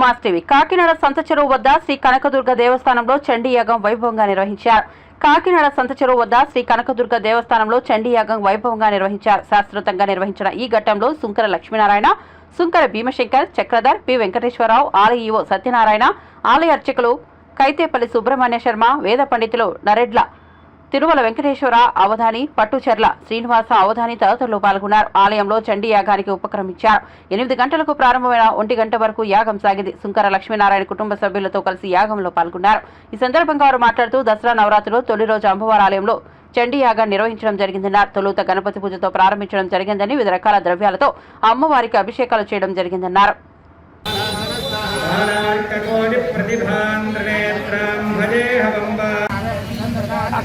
Mass TV. Kakinada సంత చెరువు వద్ద శ్రీ కనకదుర్గ దేవస్థానంలో చండీ యాగం వైభవంగా నిర్వహించారు. కాకినాడ సంత చెరువు వద్ద శ్రీ కనకదుర్గ దేవస్థానంలో చండీ యాగం వైభవంగా నిర్వహించారు. శాస్త్రోతంగా నిర్వహించిన ఈ ఘట్టంలో సుంకర లక్ష్మీనారాయణ సుంకర భీమశంకర్ చక్రధర్ పి. వెంకటేశ్వరరావు ఆలయ సత్యనారాయణ ఆలయ అర్చకులు కైతేపల్లి సుబ్రహ్మణ్య శర్మ వేద పండితులు నరెడ్ల తిరుమల వెంకటేశ్వర అవధాని పట్టుచెర్ల శ్రీనివాస అవధాని తదితరులు పాల్గొన్నారు. ఆలయంలో చండీ యాగానికి ఉపక్రమించారు ఎనిమిది గంటలకు ప్రారంభమైన ఒంటి గంట వరకు యాగం సాగింది. సుంకర లక్ష్మీనారాయణ కుటుంబ సభ్యులతో కలిసి యాగంలో పాల్గొన్నారు. ఈ సందర్భంగా వారు మాట్లాడుతూ దసరా నవరాత్రులు తొలి రోజు అంబవారి ఆలయంలో చండీయాగా నిర్వహించడం జరిగిందన్నారు. తొలుత గణపతి పూజతో ప్రారంభించడం జరిగిందని వివిధ రకాల ద్రవ్యాలతో అమ్మవారికి అభిషేకాలు చేయడం జరిగిందన్నారు.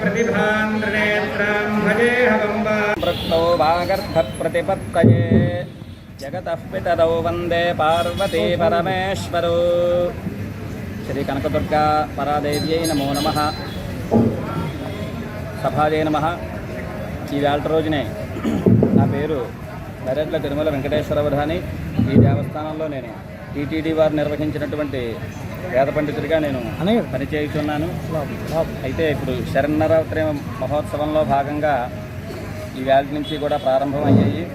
प्रतिभान्द्रनेत्रां भजे हवम्बा वृत्तौ वागर्थप्रतिपत्तये जगतः पितरौ वन्दे पार्वती परमेश्वरौ श्रीकनकदुर्गा परादेव्यै नमो नमः సభాజయ నమ ఈ వేళ రోజునే నా పేరు నరేట్ల తిరుమల వెంకటేశ్వర వధాని ఈ దేవస్థానంలో నేను టీటీడీ వారు నిర్వహించినటువంటి వేద పండితుడిగా నేను పనిచేయుచున్నాను. అయితే ఇప్పుడు శరన్నరాత్రి మహోత్సవంలో భాగంగా ఈ వేళ నుంచి కూడా ప్రారంభమయ్యాయి.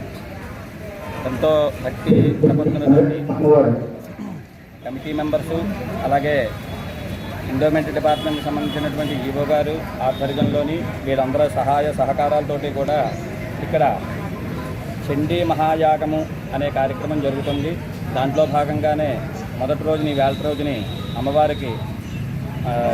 ఎంతో భక్తి ప్రపత్తులతోటి కమిటీ మెంబర్సు అలాగే ఎండోమెంట్ డిపార్ట్మెంట్కి సంబంధించినటువంటి ఈవో గారు ఆధ్వర్యంలోని వీరందరూ సహాయ సహకారాలతోటి కూడా ఇక్కడ చండీ మహాయాగము అనే కార్యక్రమం జరుగుతుంది. దాంట్లో భాగంగానే మొదటి రోజుని వేళ రోజుని అమ్మవారికి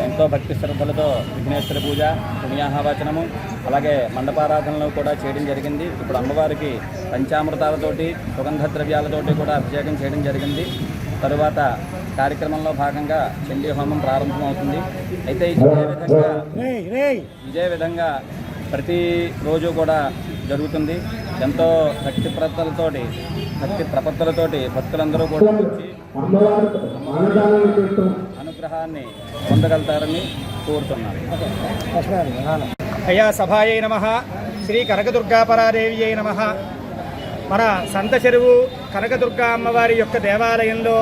ఎంతో భక్తి శ్రద్ధలతో విఘ్నేశ్వర పూజ పుణ్యాహవాచనము అలాగే మండపారాధనలు కూడా చేయడం జరిగింది. ఇప్పుడు అమ్మవారికి పంచామృతాలతోటి సుగంధ ద్రవ్యాలతోటి కూడా అభిషేకం చేయడం జరిగింది. తరువాత కార్యక్రమంలో భాగంగా చండీ హోమం ప్రారంభమవుతుంది. అయితే ఇదే విధంగా ఇదే విధంగా ప్రతిరోజు కూడా జరుగుతుంది. ఎంతో భక్తి ప్రపత్తులతోటి భక్తి ప్రపత్తులతోటి భక్తులందరూ కూడా వచ్చి అనుగ్రహాన్ని పొందగలుగుతారని కోరుతున్నాను. అయ్యా సభాయై నమ. శ్రీ కనకదుర్గాపరాదేవి నమ. మన సంత చెరువు కనకదుర్గా అమ్మవారి యొక్క దేవాలయంలో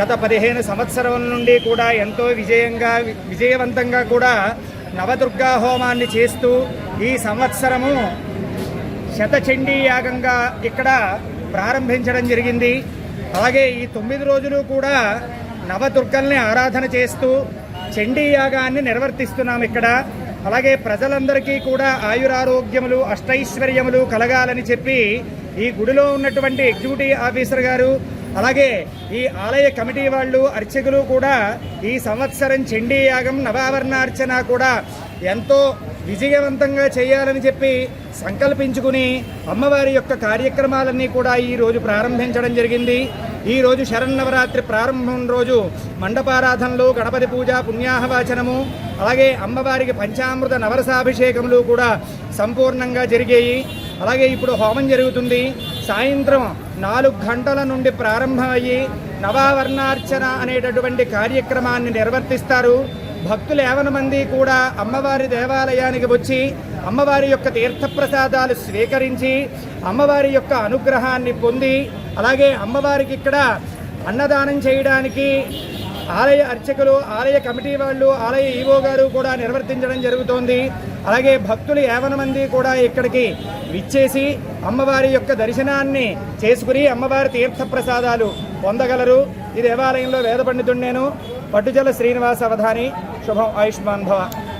గత పదిహేను సంవత్సరం నుండి కూడా ఎంతో విజయంగా విజయవంతంగా కూడా నవదుర్గా హోమాన్ని చేస్తూ ఈ సంవత్సరము శతచండీ యాగంగా ఇక్కడ ప్రారంభించడం జరిగింది. అలాగే ఈ తొమ్మిది రోజులు కూడా నవదుర్గల్ని ఆరాధన చేస్తూ చండీ యాగాన్ని నిర్వర్తిస్తున్నాం ఇక్కడ. అలాగే ప్రజలందరికీ కూడా ఆయురారోగ్యములు అష్టైశ్వర్యములు కలగాలని చెప్పి ఈ గుడిలో ఉన్నటువంటి ఎగ్జిక్యూటివ్ ఆఫీసర్ గారు అలాగే ఈ ఆలయ కమిటీ వాళ్ళు అర్చకులు కూడా ఈ సంవత్సరం చండీ యాగం నవావరణార్చన కూడా ఎంతో విజయవంతంగా చేయాలని చెప్పి సంకల్పించుకుని అమ్మవారి యొక్క కార్యక్రమాలన్నీ కూడా ఈ రోజు ప్రారంభించడం జరిగింది. ఈరోజు శరన్నవరాత్రి ప్రారంభం రోజు మండపారాధనలు గణపతి పూజ పుణ్యాహవాచనము అలాగే అమ్మవారికి పంచామృత నవరసాభిషేకములు కూడా సంపూర్ణంగా జరిగాయి. అలాగే ఇప్పుడు హోమం జరుగుతుంది. సాయంత్రం నాలుగు గంటల నుండి ప్రారంభమయ్యి నవావర్ణార్చన అనేటటువంటి కార్యక్రమాన్ని నిర్వర్తిస్తారు. భక్తులు ఏవన మంది కూడా అమ్మవారి దేవాలయానికి వచ్చి అమ్మవారి యొక్క తీర్థప్రసాదాలు స్వీకరించి అమ్మవారి యొక్క అనుగ్రహాన్ని పొంది అలాగే అమ్మవారికి ఇక్కడ అన్నదానం చేయడానికి ఆలయ అర్చకులు ఆలయ కమిటీ వాళ్ళు ఆలయ ఈవో గారు కూడా నిర్వర్తించడం జరుగుతోంది. అలాగే భక్తులు ఏవన మంది కూడా ఇక్కడికి విచ్చేసి అమ్మవారి యొక్క దర్శనాన్ని చేసుకుని అమ్మవారి తీర్థప్రసాదాలు పొందగలరు. ఈ దేవాలయంలో వేద పండితుడు నేను పట్టుజల శ్రీనివాస అవధాని. শুভম আয়ুষ্মান ভবা